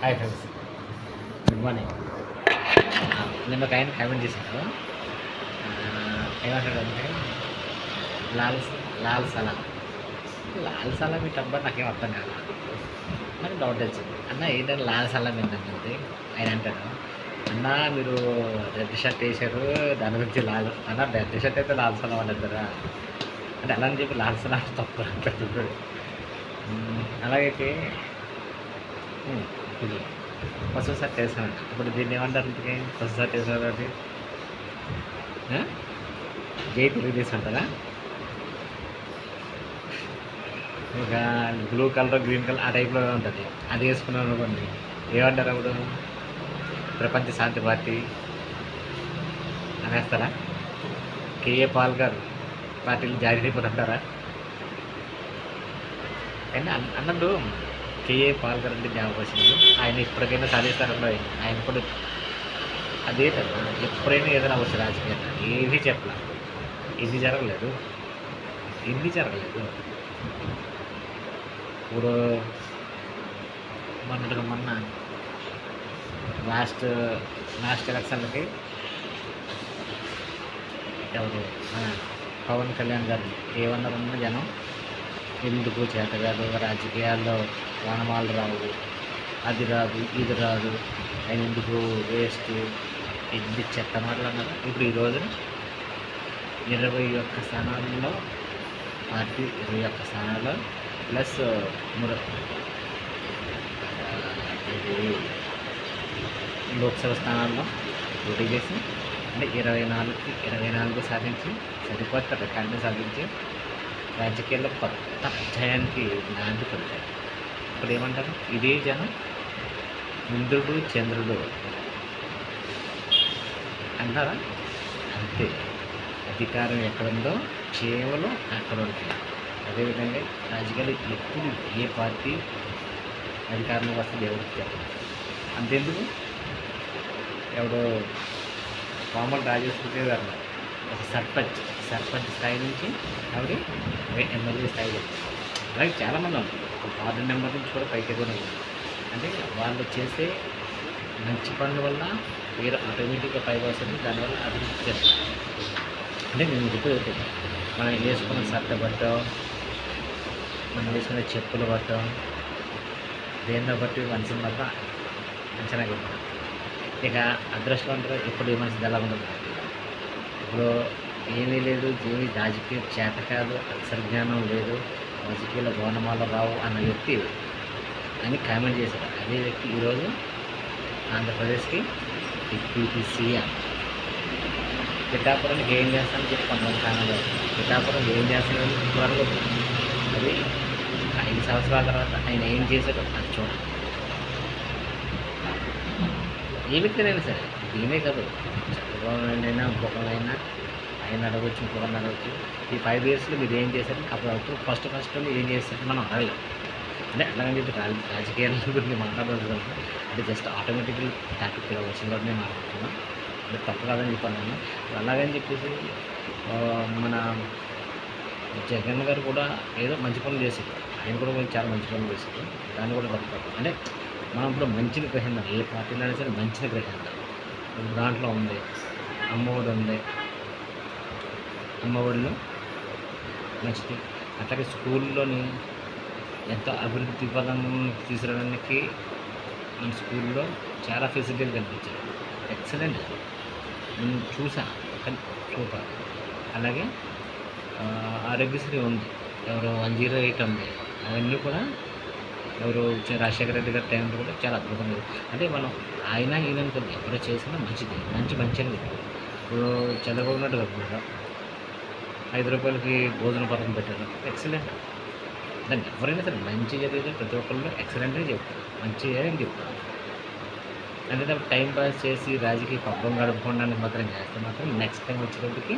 Hi friends good morning నిన్న ఒక ఆయన కామెంట్ చేశాను. ఏమంటాడంటే లాల్ లాల్ సలా. లాల్ సలాం ఈ టబ్బా నాకేం అర్థం కాదు నాకు డౌట్ వచ్చింది. అన్న ఏంటంటే లాల్ సలాం ఏంటంటే ఆయన అంటాడు అన్న మీరు రెడ్ షర్ట్ వేశారు దాని గురించి లాల్ అన్న రెడ్ షర్ట్ అయితే లాల్ సలాం అంటారా? అంటే అలా అని చెప్పి లాల్ సలాం తప్పు అంటాడు. అలాగైతే ఇది ఫస్ట్ షర్ట్ వేసాను ఇప్పుడు దీన్ని ఏమంటారు ఇంతకీ? ఫస్ట్ సార్ చేశారు అది. జై తెలుగుదేశం అంటారా? ఇక బ్లూ కలర్ గ్రీన్ కలర్ ఆ టైప్లో ఉంటుంది. అది వేసుకున్నాను అనుకోండి. ఏమంటారు అప్పుడు? ప్రపంచ శాంతి పార్టీ. అనేస్తారా? కేఏ పాల్ గారు పార్టీలు జారీ అయిపోతుంటారా కానీ అన్న- అన్నట్టు కేఏ పాల్కర్ అంటే జ్ఞాపకం వచ్చింది ఆయన ఇప్పటికైనా సాధిస్తారంలో ఆయన కూడా అదే కదా ఎప్పుడైనా ఏదైనా అవ్వచ్చు రాజకీయాలు ఏది చెప్పలే. ఇది జరగలేదు. ఇది జరగలేదు. ఇప్పుడు మొన్నటిగా మొన్న లాస్ట్ లాస్ట్ ఎలక్షన్లకి ఎవరు? మన పవన్ కళ్యాణ్ గారు ఏమన్నారన్న జనం ఎందుకు చేత కాదు రాజకీయాల్లో వానమాలు రావు అది రాదు ఇది రాదు. ఆయన ఎందుకు వేస్ట్? ఎన్ని చెత్త మాట్లాడినారు ఇప్పుడు ఈరోజు ఇరవై ఒక్క స్థానాల్లో పార్టీ ఇరవై ఒక్క స్థానాల్లో ప్లస్ మూడు ఇది లోక్సభ స్థానాల్లో పోటీ చేసి అంటే ఇరవై నాలుగుకి ఇరవై నాలుగు సాధించి సరికొత్త రికార్డుని సాధించి రాజకీయాల్లో కొత్త అధ్యాయానికి నాంది పడతాయి ఇప్పుడు ఏమంటారు ఇదే జనం ఇంద్రుడు చంద్రుడు అంటారా? అంతే. అధికారం ఎక్కడుందో కేవలం అక్కడ ఉంటుంది అదేవిధంగా రాజకీయాలు ఎప్పుడు ఏ పార్టీ అధికారంలోకి వస్తుంది ఎవరికి అంతెందుకు? ఎవడో కోమల రాజేశ్వరి గారు ఒక సర్పంచ్ సర్పంచ్ స్థాయి నుంచి ఆవిడ ఎమ్మెల్యే స్థాయిలో అలాగే చాలామంది ఉంటారు వార్డు మెంబర్ నుంచి కూడా పైకి కూడా అంటే వాళ్ళు చేసే మంచి పనుల వల్ల వీరు ఆటోమేటిక్గా పై వస్తుంది దానివల్ల అభివృద్ధి చేస్తారు అంటే నేను చెప్పేది మనం వేసుకున్న సత్త పట్టం మనం వేసుకున్న చెప్పులు పట్టం దేనితో బట్టి మనిషిని వల్ల అంచనా వేయాలి. ఇక అదృష్టవంతులు ఇప్పుడు ఈ మనిషి ఎలా ఉండదు. ఇప్పుడు ఏమీ లేదు ఏమీ రాజకీయ చేత కాదు అక్షర జ్ఞానం లేదు. రాజకీయాల గౌనమాల రావు అన్న వ్యక్తి అని కామెంట్ చేశారు. అదే వ్యక్తి ఈరోజు ఆంధ్రప్రదేశ్కి డిప్యూటీ సీఎం. పిఠాపురం ఏం చేస్తానని చెప్పి కొంతమంది కామెంట్ చేస్తారు. పిఠాపురం ఏం చేస్తానని త్వరలో అది ఐదు సంవత్సరాల తర్వాత ఆయన ఏం చేశాడో అది చూడండి ఏ వ్యక్తినైనా సరే దీనే కాదు. చంద్రబాబు నాయుడు అయినా ఇంకొకరైనా ఆయన అడగవచ్చు ఇంకొకరిని అడగచ్చు ఈ ఫైవ్ ఇయర్స్లో మీరు ఏం చేశారు? అప్పుడు అప్పుడు ఫస్ట్ ఫస్ట్ ఏం చేశారు? మనం అడగలేం. అంటే అలాగని చెప్పి రాజ రాజకీయాల గురించి మాట్లాడలేదు అంటే జస్ట్ ఆటోమేటిక్గా టాపిక్ వచ్చినలోనే మాట్లాడుతున్నాం. అంటే తప్పు కాదని చెప్పాను. నేను అలాగని చెప్పేసి మన జగన్ గారు కూడా ఏదో మంచి పనులు చేశారు. ఆయన కూడా చాలా మంచి పనులు చేశారు. దాన్ని కూడా తప్పు మనం ఇప్పుడు మంచిని గ్రహిద్దాం ఏ పార్టీలో అయినా సరే మంచిని గ్రహిద్దాం దాంట్లో ఉంది అమ్మఒడి ఉంది అమ్మ ఒడిలో నెక్స్ట్ అట్లాగే స్కూల్లోని ఎంతో అభివృద్ధి పదం తీసుకురావడానికి మన స్కూల్లో చాలా ఫెసిలిటీలు కనిపించాయి ఎక్సలెంట్ నేను చూసా సూపర్ అలాగే ఆరోగ్యశ్రీ ఉంది. ఎవరు వన్ జీరో ఎయిట్ ఉంది. అవన్నీ కూడా ఎవరు రాజశేఖర రెడ్డి గారి టైంలో కూడా చాలా అద్భుతంగా ఉంది. అంటే మనం ఆయన ఈయన ఎవరో చేసినా మంచిది. మంచి మంచి అని ఇప్పుడు చంద్రబాబు నాయుడు గారు ఐదు రూపాయలకి భోజన పథకం పెట్టారు. ఎక్సలెంట్ దాన్ని ఎవరైనా సరే మంచి జరిగితే ప్రతి ఒక్కళ్ళు ఎక్సలెంట్ అని చెప్తారు. మంచి అని చెప్తారు. అంటే టైం పాస్ చేసి రాజకీయ పబ్బం గడుపుకోవడానికి మాత్రం చేస్తే మాత్రం నెక్స్ట్ టైం వచ్చేటప్పటికి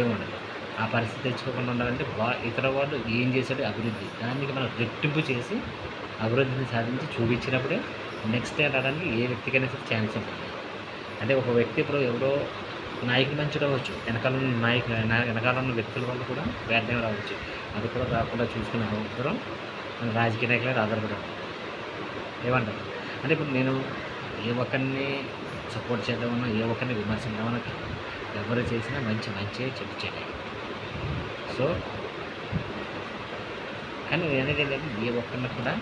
ఏం ఉండదు. ఆ పరిస్థితి తెచ్చుకోకుండా ఉండాలంటే వా ఇతర వాళ్ళు ఏం చేశాడు అభివృద్ధి. దానికి మనం రెట్టింపు చేసి అభివృద్ధిని సాధించి చూపించినప్పుడే నెక్స్ట్ టైం రావడానికి ఏ వ్యక్తికైనా సరే ఛాన్స్ ఉంటుంది. అంటే ఒక వ్యక్తి ఇప్పుడు ఎవరో నాయకుడు మంచి రావచ్చు వెనకాల నాయకు వెనకాల ఉన్న వ్యక్తుల వల్ల కూడా బ్యాడ్ రావచ్చు. అది కూడా రాకుండా చూసుకునే అవసరం మన రాజకీయ నాయకులే ఆధారపడి ఏమంటారు? అంటే ఇప్పుడు నేను ఏ ఒక్కరిని సపోర్ట్ చేద్దామన్నా ఏ ఒక్కరిని విమర్శిద్దామన్నా ఎవరు చేసినా మంచి మంచిగా చెప్పు చేయాలి సో కానీ నేను అనేది ఏంటంటే ఏ ఒక్కరిని కూడా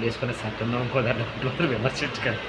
వేసుకునే సత్యం కుదరనప్పుడు విమర్శించగలరు